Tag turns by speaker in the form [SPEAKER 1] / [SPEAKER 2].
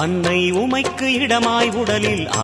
[SPEAKER 1] அன்னை உமைக்கு இடமாய் உடலில்